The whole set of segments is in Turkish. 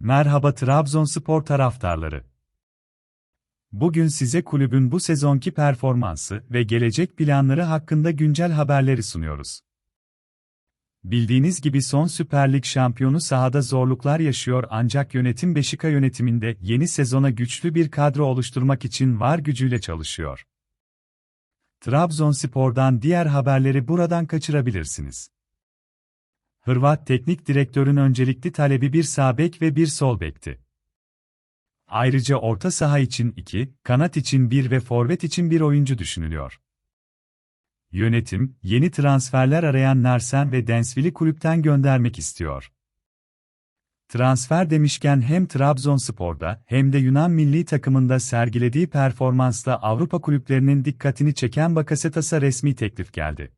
Merhaba Trabzonspor taraftarları. Bugün size kulübün bu sezonki performansı ve gelecek planları hakkında güncel haberleri sunuyoruz. Bildiğiniz gibi son Süper Lig şampiyonu sahada zorluklar yaşıyor ancak yönetim Beşika yönetiminde yeni sezona güçlü bir kadro oluşturmak için var gücüyle çalışıyor. Trabzonspor'dan diğer haberleri buradan kaçırabilirsiniz. Hırvat teknik direktörün öncelikli talebi bir sağ bek ve bir sol bekti. Ayrıca orta saha için 2, kanat için 1 ve forvet için bir oyuncu düşünülüyor. Yönetim, yeni transferler arayan Narsen ve Densville'i kulüpten göndermek istiyor. Transfer demişken hem Trabzonspor'da hem de Yunan milli takımında sergilediği performansla Avrupa kulüplerinin dikkatini çeken Bakasetas'a resmi teklif geldi.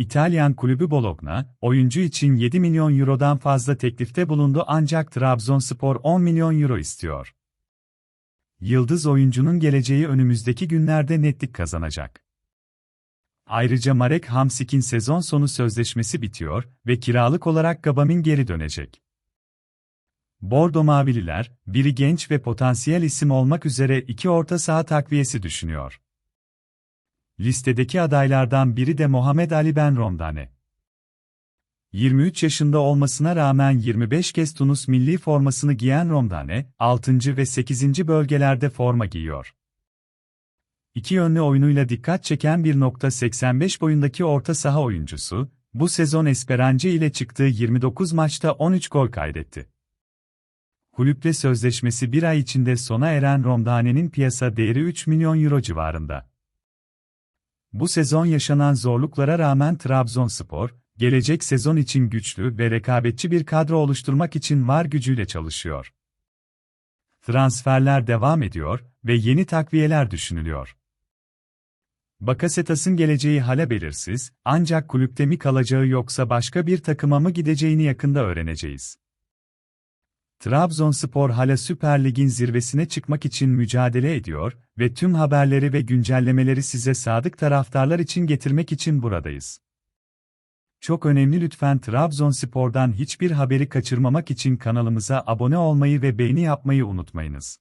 İtalyan kulübü Bologna, oyuncu için 7 milyon eurodan fazla teklifte bulundu ancak Trabzonspor 10 milyon euro istiyor. Yıldız oyuncunun geleceği önümüzdeki günlerde netlik kazanacak. Ayrıca Marek Hamsik'in sezon sonu sözleşmesi bitiyor ve kiralık olarak Gabam'in geri dönecek. Bordo Mavililer, biri genç ve potansiyel isim olmak üzere iki orta saha takviyesi düşünüyor. Listedeki adaylardan biri de Muhammed Ali Ben Romdane. 23 yaşında olmasına rağmen 25 kez Tunus milli formasını giyen Romdane, 6. ve 8. bölgelerde forma giyiyor. İki yönlü oyunuyla dikkat çeken 1.85 boyundaki orta saha oyuncusu, bu sezon Esperance ile çıktığı 29 maçta 13 gol kaydetti. Kulüple sözleşmesi bir ay içinde sona eren Romdane'nin piyasa değeri 3 milyon euro civarında. Bu sezon yaşanan zorluklara rağmen Trabzonspor, gelecek sezon için güçlü ve rekabetçi bir kadro oluşturmak için var gücüyle çalışıyor. Transferler devam ediyor ve yeni takviyeler düşünülüyor. Bakasetas'ın geleceği hala belirsiz, ancak kulüpte mi kalacağı yoksa başka bir takıma mı gideceğini yakında öğreneceğiz. Trabzonspor hala Süper Lig'in zirvesine çıkmak için mücadele ediyor ve tüm haberleri ve güncellemeleri size sadık taraftarlar için getirmek için buradayız. Çok önemli lütfen Trabzonspor'dan hiçbir haberi kaçırmamak için kanalımıza abone olmayı ve beğeni yapmayı unutmayınız.